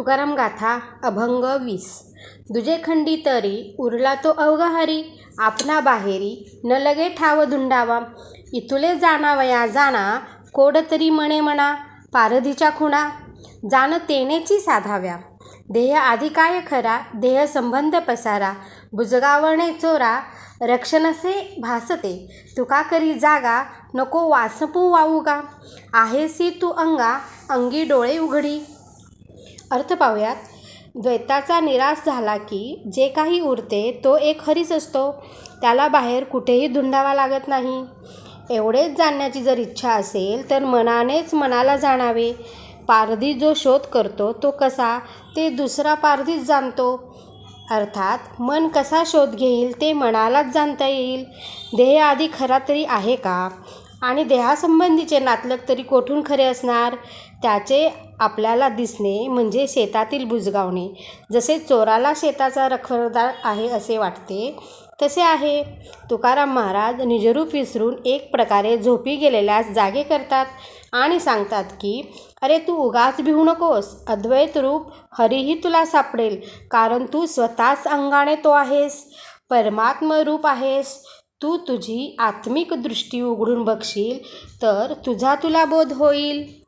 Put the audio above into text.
तुकाराम गाथा अभंग वीस. दुजे खंडी तरी उरला तो अवघहरी. आपणा बाहेरी न लगे ठाव धुंडावा इथुले जाणावया जाणा कोड तरी म्हणे म्हणा पारधीच्या खुणा. जाण तेनेची साधाव्या. देह आधी काय खरा देह संबंध पसारा. बुजगावणे चोरा रक्षणसे भासते. तुका करी जागा नको वासपू वाऊगा. आहेसी तू अंगा अंगी डोळे उघडी. अर्थ पाहूयात. द्वैताचा निराश झाला की जे काही उरते तो एक हरीच असतो. त्याला बाहेर कुठेही धुंडावा लागत नाही. एवढेच जाणण्याची जर इच्छा असेल तर मनानेच मनाला जाणावे. पारधी जो शोध करतो तो कसा? ते दुसरा पारधीच जाणतो. अर्थात मन कसा शोध घेईल ते मनालाच जाणता येईल. देह आधी खरा तरी आहे का? आणि देहासंबंधीचे नातलग तरी कोठून खरे असणार? त्याचे आपल्याला दिसणे म्हणजे शेतातील बुजगावणे. जसे चोराला शेताचा रखरदार आहे असे वाटते तसे आहे. तुकाराम महाराज निजरूप विसरून एक प्रकारे झोपी गेलेल्यास जागे करतात आणि सांगतात की अरे तू उगाच भिवू नकोस. अद्वैत रूप हरीही तुला सापडेल कारण तू स्वतःच अंगाने तो आहेस. परमात्म रूप आहेस. तू तुझी आत्मिक दृष्टी उघडून बघशील तर तुझा तुला बोध होईल.